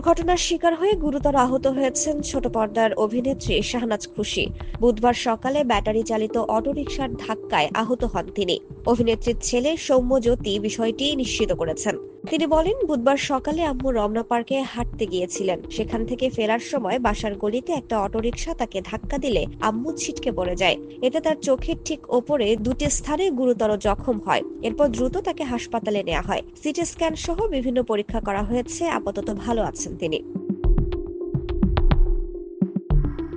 দুর্ঘটনার শিকার হয়ে গুরুতর আহত হয়েছেন ছোট পর্দার অভিনেত্রী শাহনাজ খুশি। বুধবার সকালে ব্যাটারি চালিত অটোরিকশার ধাক্কায় আহত হন তিনি। অভিনেত্রীর ছেলে সৌম্যজ্যোতি বিষয়টি নিশ্চিত করেছেন। তিনি বলেন, বুধবার সকালে আম্মু রমনা পার্কে হাঁটতে গিয়েছিলেন। সেখান থেকে ফেরার সময় বাসার গলিতে একটা অটোরিকশা তাকে ধাক্কা দিলে আম্মু ছিটকে পড়ে যায়। এতে তার চোখের ঠিক ওপরে দুটি স্থানে গুরুতর জখম হয়। এরপর দ্রুত তাকে হাসপাতালে নেওয়া হয়। সিটি স্ক্যান সহ বিভিন্ন পরীক্ষা করা হয়েছে। আপাতত ভালো আছেন তিনি।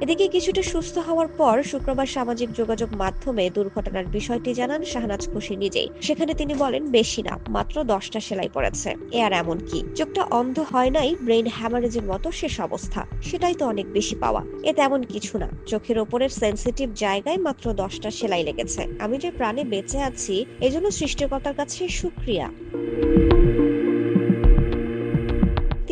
এদিকে কিছুটা সুস্থ হওয়ার পর শুক্রবার সামাজিক যোগাযোগ মাধ্যমে দুর্ঘটনার বিষয়টি জানান শাহনাজ খুশি নিজেই। সেখানে তিনি বলেন, বেশি না, মাত্র দশটা সেলাই পড়েছে। এ আর এমন কি? চোখটা অন্ধ হয় নাই, ব্রেইন হ্যামারেজের মতো শেষ অবস্থা। সেটাই তো অনেক বেশি পাওয়া। এ তেমন কিছু না। চোখের ওপরের সেন্সিটিভ জায়গায় মাত্র দশটা সেলাই লেগেছে। আমি যে প্রাণে বেঁচে আছি, এজন্য সৃষ্টিকর্তার কাছে সুক্রিয়া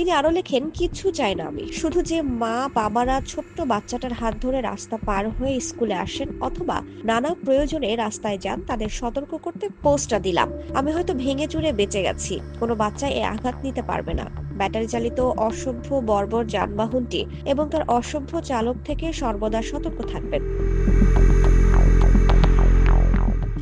তিনি আরও লেখেন কিচ্ছু চাই না আমি। শুধু যে মা, বাবারা, ছোট্ট বাচ্চাটার হাত ধরে রাস্তা পার হয়ে স্কুলে আসেন অথবা নানা প্রয়োজনে রাস্তায় যান, তাদের সতর্ক করতে পোস্টটা দিলাম। আমি হয়তো ভেঙে চুরে বেঁচে গেছি। কোনো বাচ্চা এ আঘাত নিতে পারবে না। ব্যাটারি চালিত অসভ্য বর্বর যানবাহনটি এবং তার অসভ্য চালক থেকে সর্বদা সতর্ক থাকবেন।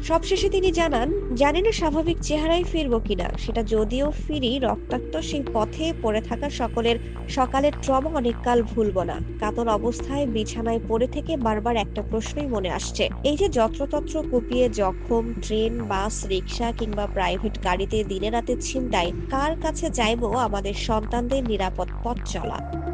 সবশেষে তিনি জানান জানি না স্বাভাবিক চেহারায় ফিরবো কিনা। সেটা যদিও ফিরি, রক্তাক্ত সেই পথে পড়ে থাকা সকলের সকালের ট্রমা অনেককাল ভুলব না। কাতর অবস্থায় বিছানায় পড়ে থেকে বারবার একটা প্রশ্নই মনে আসছে। এই যে যত্রতত্র কুপিয়ে জখম, ট্রেন, বাস রিক্সা কিংবা প্রাইভেট গাড়িতে দিনে রাতে ছিনতাই, কার কাছে যাইব আমাদের সন্তানদের নিরাপদ পথ চলা?